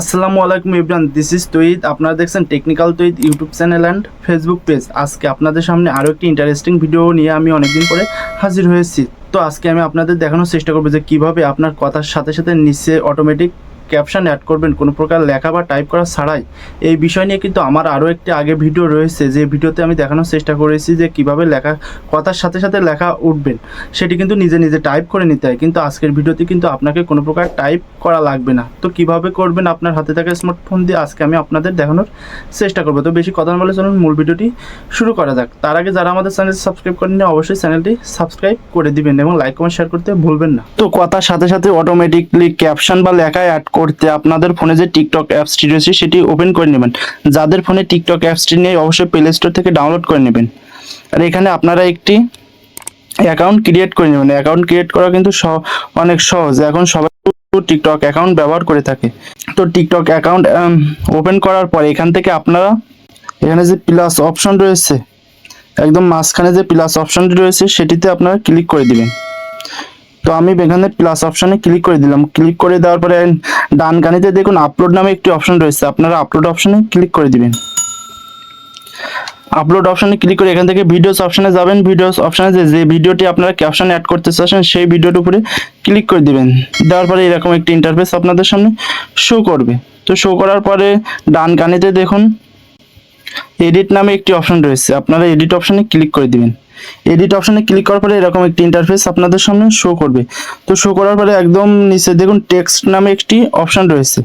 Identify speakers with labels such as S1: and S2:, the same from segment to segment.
S1: আসসালামু আলাইকুম Ibran this is তৈদ আপনারা দেখছেন technical তৈদ YouTube channel and Facebook page আজকে আপনাদের সামনে আরও একটি ইন্টারেস্টিং ভিডিও নিয়ে আমি অনেকদিন পরে হাজির হয়েছি। তো আজকে আমি আপনাদের দেখানোর চেষ্টা করব যে কীভাবে আপনার কথার সাথে সাথে নিচে অটোমেটিক ক্যাপশন অ্যাড করবেন, কোনো প্রকার লেখা বা টাইপ করা ছাড়াই। এই বিষয় নিয়ে কিন্তু আমার আরও একটি আগে ভিডিও রয়েছে, যে ভিডিওতে আমি দেখানোর চেষ্টা করেছি যে কীভাবে লেখা, কথার সাথে সাথে লেখা উঠবেন। সেটি কিন্তু নিজে নিজে টাইপ করে নিতে হয়, কিন্তু আজকের ভিডিওতে কিন্তু আপনাকে কোনো প্রকার টাইপ করা লাগবে না। তো কীভাবে করবেন আপনার হাতে থাকা স্মার্টফোন দিয়ে আজকে আমি আপনাদের দেখানোর চেষ্টা করব। তো বেশি কথা বলে চলুন, মূল ভিডিওটি শুরু করা যাক। তার আগে যারা আমাদের চ্যানেল সাবস্ক্রাইব করেননি, অবশ্যই চ্যানেলটি সাবস্ক্রাইব করে দিবেন এবং লাইক কমেন্ট শেয়ার করতে ভুলবেন না। তো কথার সাথে সাথে অটোমেটিকলি ক্যাপশন বা লেখা অ্যাড করতে আপনাদের ফোনে যে টিকটক অ্যাপসটি রয়েছে সেটি ওপেন করে নেবেন। যাদের ফোনে টিকটক অ্যাপসটি নেই, অবশ্যই প্লে স্টোর থেকে ডাউনলোড করে নেবেন। আর এখানে আপনারা একটি অ্যাকাউন্ট ক্রিয়েট করে নেবেন। অ্যাকাউন্ট ক্রিয়েট করা কিন্তু অনেক সহজ। এখন সবাই টিকটক অ্যাকাউন্ট ব্যবহার করে থাকে। তো টিকটক অ্যাকাউন্ট ওপেন করার পরে এখান থেকে আপনারা এখানে যে প্লাস অপশন রয়েছে, একদম মাঝখানে যে প্লাস অপশনটি রয়েছে, সেটিতে আপনারা ক্লিক করে দিবেন। তো আমি এখানে প্লাস অপশনে ক্লিক করে দিলাম। ক্লিক করে দেওয়ার পরে ডান কানিতে দেখুন আপলোড নামে একটি অপশন রয়েছে। আপনারা আপলোড অপশনে ক্লিক করে দিবেন। আপলোড অপশনে ক্লিক করে এখান থেকে ভিডিওস অপশনে যাবেন। ভিডিওস অপশনে যে যে ভিডিওটি আপনারা ক্যাপশন অ্যাড করতে চাচ্ছেন, সেই ভিডিওটির উপরে ক্লিক করে দিবেন। দেওয়ার পরে এরকম একটি ইন্টারফেস আপনাদের সামনে শো করবে। তো শো করার পরে ডান কানিতে দেখুন এডিট নামে একটি অপশন রয়েছে। আপনারা এডিট অপশনে ক্লিক করে দিবেন। এডিট অপশনে ক্লিক করার পরে এরকম একটি ইন্টারফেস আপনাদের সামনে শো করবে। তো শো করার পরে একদম নিচে দেখুন টেক্সট নামে একটি অপশন রয়েছে।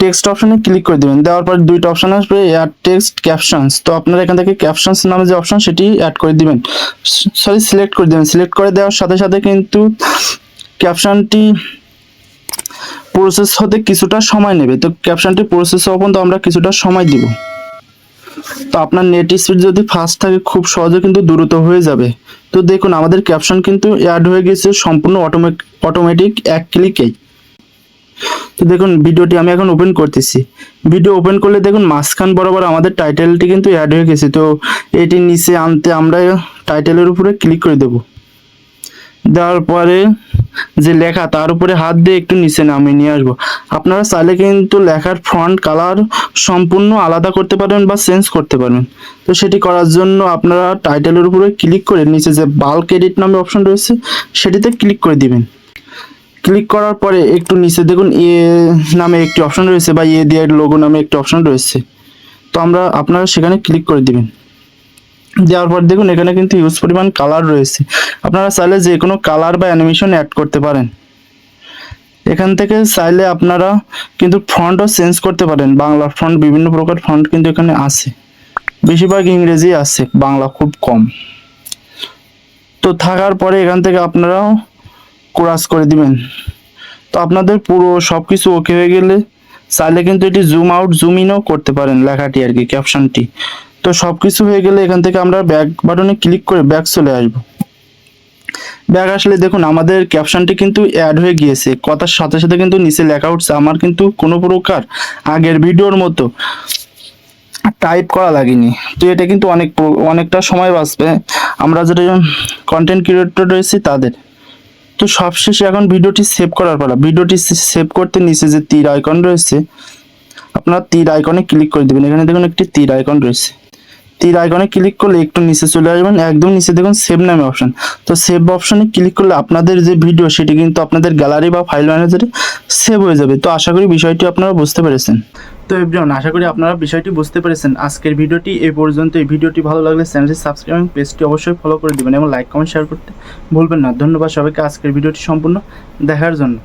S1: টেক্সট অপশনে ক্লিক করে দেবেন। দেওয়ার পর দুইটা অপশন আসবে অ্যাড টেক্সট ক্যাপশনস তো আপনারা এখান থেকে ক্যাপশনস নামে যে অপশন সেটি অ্যাড করে দিবেন। সরি সিলেক্ট করে দেবেন। সিলেক্ট করে দেওয়ার সাথে সাথে কিন্তু ক্যাপশনটি প্রসেস হতে কিছুটা সময় নেবে। তো ক্যাপশনটি প্রসেস হওয়া পর্যন্ত আমরা কিছুটা সময় দিব। তো আপনার নেট স্পিড যদি ফাস্ট থাকে, খুব সহজে কিন্তু দ্রুত হয়ে যাবে। তো দেখুন, আমাদের ক্যাপশন কিন্তু অ্যাড হয়ে গেছে সম্পূর্ণ অটোমেটিক এক ক্লিকেই তো দেখুন ভিডিওটি আমি এখন ওপেন করতেছি। ভিডিও ওপেন করলে দেখুন, মাঝখান বরাবর আমাদের টাইটেলটি কিন্তু অ্যাড হয়ে গেছে। তো এটি নিচে আনতে আমরা টাইটেলের উপরে ক্লিক করে দেব। দেওয়ার পরে যে লেখা, তার উপরে হাত দিয়ে একটু নিচে নামিয়ে নিয়ে আসব। আপনারা চাইলে কিন্তু লেখার ফ্রন্ট কালার সম্পূর্ণ আলাদা করতে পারবেন বা চেঞ্জ করতে পারবেন। তো সেটি করার জন্য আপনারা টাইটেলের উপরে ক্লিক করে নিচে যে বাল্ক এডিট নামে অপশন রয়েছে, সেটিতে ক্লিক করে দিবেন। ক্লিক করার পরে একটু নিচে দেখুন, এ নামে একটি অপশন রয়েছে বা এ দিয়ে লোগো নামে একটি অপশন রয়েছে। তো আমরা, আপনারা সেখানে ক্লিক করে দিবেন। দেওয়ার পর দেখুন, এখানে কিন্তু ইউজ পরিমাণ কালার রয়েছে। আপনারা চাইলে যে কোনো কালার বা অ্যানিমেশন অ্যাড করতে পারেন। এখান থেকে চাইলে আপনারা কিন্তু ফন্টও চেঞ্জ করতে পারেন। বাংলা ফন্ট বিভিন্ন প্রকার ফন্ট কিন্তু এখানে আছে। বেশিরভাগ ইংরেজি আছে, বাংলা খুব কম। তো থাকার পরে এখান থেকে আপনারা ক্রাস করে দিবেন। তো আপনাদের পুরো সব কিছু ওকে হয়ে গেলে চাইলে কিন্তু এটি জুম আউট জুম ইনও করতে পারেন লেখাটি আর কি ক্যাপশনটি তো সব কিছু হয়ে গেলে এখান থেকে আমরা ব্যাক বাটনে ক্লিক করে ব্যাক চলে আসব। ব্যাক আসলে দেখুন, আমাদের ক্যাপশনটি কিন্তু অ্যাড হয়ে গিয়েছে। কথার সাথে সাথে কিন্তু নিচে লেখা উঠছে, আমার কিন্তু কোনো প্রকার আগের ভিডিওর মতো টাইপ করা লাগেনি। তো এটা কিন্তু অনেক অনেকটা সময় বাঁচবে। আমরা যেটা কন্টেন্ট ক্রিয়েটর রয়েছি তাদের। তো সবশেষে এখন ভিডিওটি সেভ করার পালা। ভিডিওটি সেভ করতে নিচে যে তীর আইকন রয়েছে, আপনার তীর আইকনে ক্লিক করে দেবেন। এখানে দেখুন একটি তীর আইকন রয়েছে। তীর আইকনে ক্লিক করলে একটু নিচে চলে আসবেন। একদম নিচে দেখুন সেভ নামে অপশন তো সেভ অপশনে ক্লিক করলে আপনাদের যে ভিডিও সেটি কিন্তু আপনাদের গ্যালারি বা ফাইল ম্যানেজারে সেভ হয়ে যাবে। তো আশা করি বিষয়টি আপনারা বুঝতে পেরেছেন। তো এভরিওয়ান আশা করি আপনারা বিষয়টি বুঝতে পেরেছেন। আজকের ভিডিওটি এই পর্যন্ত। এই ভিডিওটি ভালো লাগলে চ্যানেলটি সাবস্ক্রাইব এবং পেজটি অবশ্যই ফলো করে দিবেন এবং লাইক কমেন্ট শেয়ার করতে ভুলবেন না। ধন্যবাদ সবাইকে। আজকের ভিডিওটি সম্পূর্ণ দেখার জন্য।